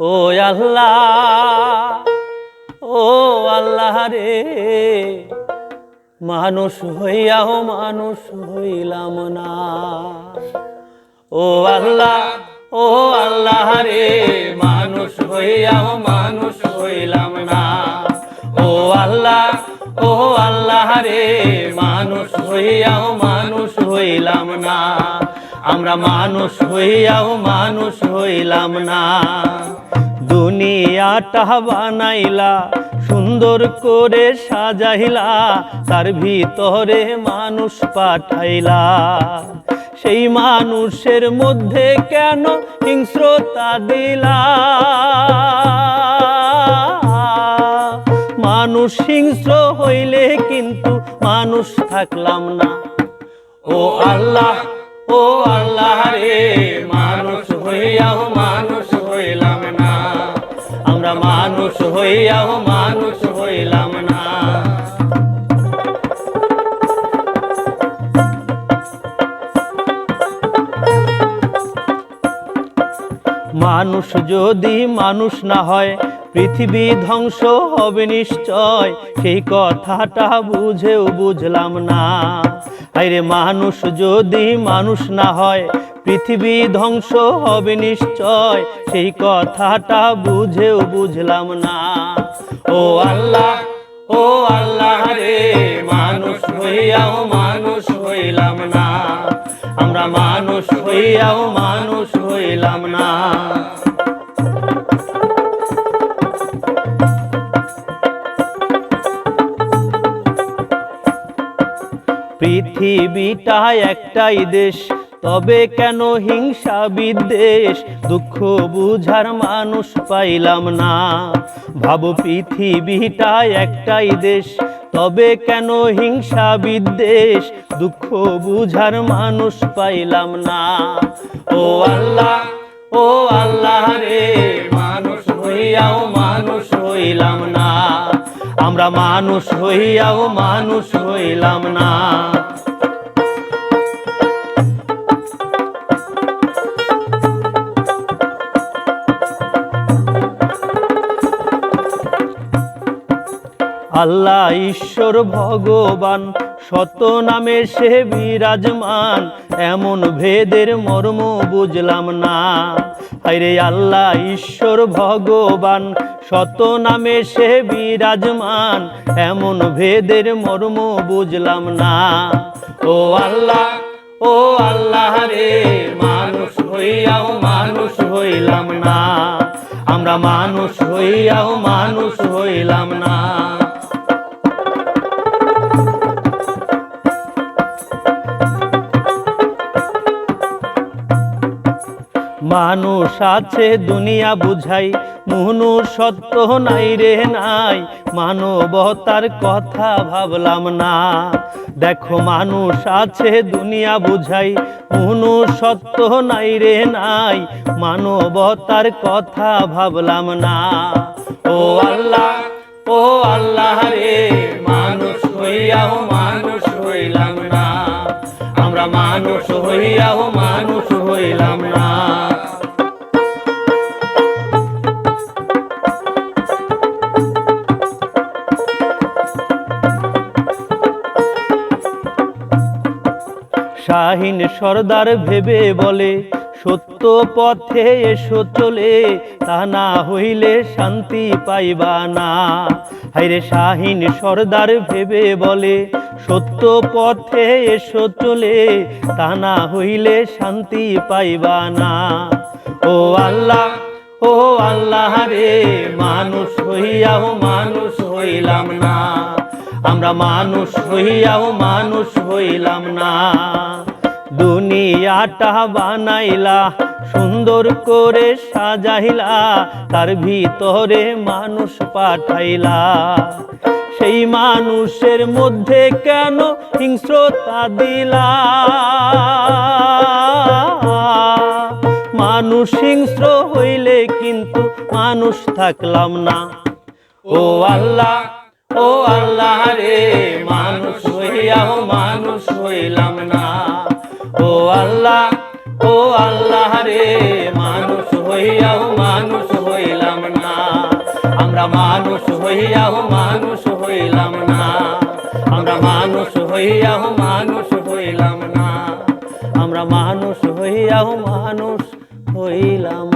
ও আল্লাহ ও আল্লাহ রে। মানুষ হইয়াও মানুষ হইলাম না। ও আল্লাহ ও আল্লাহ রে। মানুষ হইয়াও মানুষ হইলাম না। ও আল্লাহ ও আল্লাহ রে। মানুষ হইয়াও আমরা মানুষ হইয়াও মানুষ হইলাম না। দুনিয়াটা বানাইলা, সুন্দর করে সাজাইলা, তার ভিতরে মানুষ পাঠাইলা। সেই মানুষের মধ্যে কেন হিংস্রতা দিলা? মানুষ হিংস্র হইলে কিন্তু মানুষ থাকলাম না। ও আল্লাহ ও আল্লাহ রে, মানুষ হইয়াও মানুষ হইলাম না। আমরা মানুষ হইয়াও মানুষ হইলাম না। মানুষ যদি মানুষ না হয় পৃথিবী ধ্বংস হবে নিশ্চয়। সেই কথাটা বুঝেও বুঝলাম না। আরে মানুষ, যদি মানুষ না হয়, পৃথিবী ধ্বংস হবে নিশ্চয়। সেই কথাটা বুঝেও বুঝলাম না। ও আল্লাহ ও আল্লাহ রে, মানুষ হইয়াও মানুষ হইলাম না। আমরা মানুষ হইয়াও মানুষ হইলাম না। পৃথিবীটা একটাই দেশ। তবে কেন হিংসা বিদ্বেষ? দুঃখ বুঝার মানুষ পাইলাম না। ভাবো পৃথিবীটা একটাই দেশ। তবে কেন হিংসা বিদ্বেষ? দুঃখ বুঝার মানুষ পাইলাম না। ও আল্লাহ ও আল্লাহ রে, মানুষ হইয়াও মানুষ হইলাম না। আমরা মানুষ হইয়াও মানুষ হইলাম না। আল্লাহ ঈশ্বর ভগবান শত নামে সে বিরাজমান, এমন ভেদের মর্ম বুঝলাম না। আরে আল্লাহ ঈশ্বর ভগবান শত নামে সে বিরাজমান, এমন ভেদের মর্ম বুঝলাম না। ও আল্লাহ ও আল্লাহ রে, মানুষ হইয়াও মানুষ হইলাম না। আমরা মানুষ হইয়াও মানুষ হইলাম না। মানুষ আছে দুনিয়া বুঝাই মুহনুর সত্য নাই রে নাই। মানবতার কথা ভাবলাম না। দেখো মানুষ আছে দুনিয়া বুঝাই মুহনুর সত্য নাই রে নাই। মানবতার কথা ভাবলাম না। ও আল্লাহ ও আল্লাহ রে, মানুষ হইয়াও মানুষ হইলাম না। আমরা মানুষ হইয়াও শাহিন সর্দার ভেবে বলে, সত্য পথে এসো চলে, তা না হইলে শান্তি পাইবা না। হাইরে শাহিন সর্দার ভেবে বলে, সত্য পথে এসো চলে, তা না হইলে শান্তি পাইবা না। ও আল্লাহ ও আল্লাহ রে, মানুষ হইয়াও মানুষ হইলাম না। আমরা মানুষ হইয়াও মানুষ হইলাম না। দুনিয়াটা বানাইলা, সুন্দর করে সাজাইলা, তার ভিতরে মানুষ পাঠাইলা। সেই মানুষের মধ্যে কেন হিংস্রতা দিলা? মানুষ হিংস্র হইলে কিন্তু মানুষ থাকলাম না। ও আল্লাহ ও আল্লাহ রে, মানুষ হইয়াও মানুষ হইলাম না। আল্লাহ, ও আল্লাহ রে, মানুষ হইয়াও মানুষ হইলাম না। আমরা মানুষ হইয়াও মানুষ হইলাম না। আমরা মানুষ হইয়াও মানুষ হইলাম না। আমরা মানুষ হইয়াও মানুষ হইলাম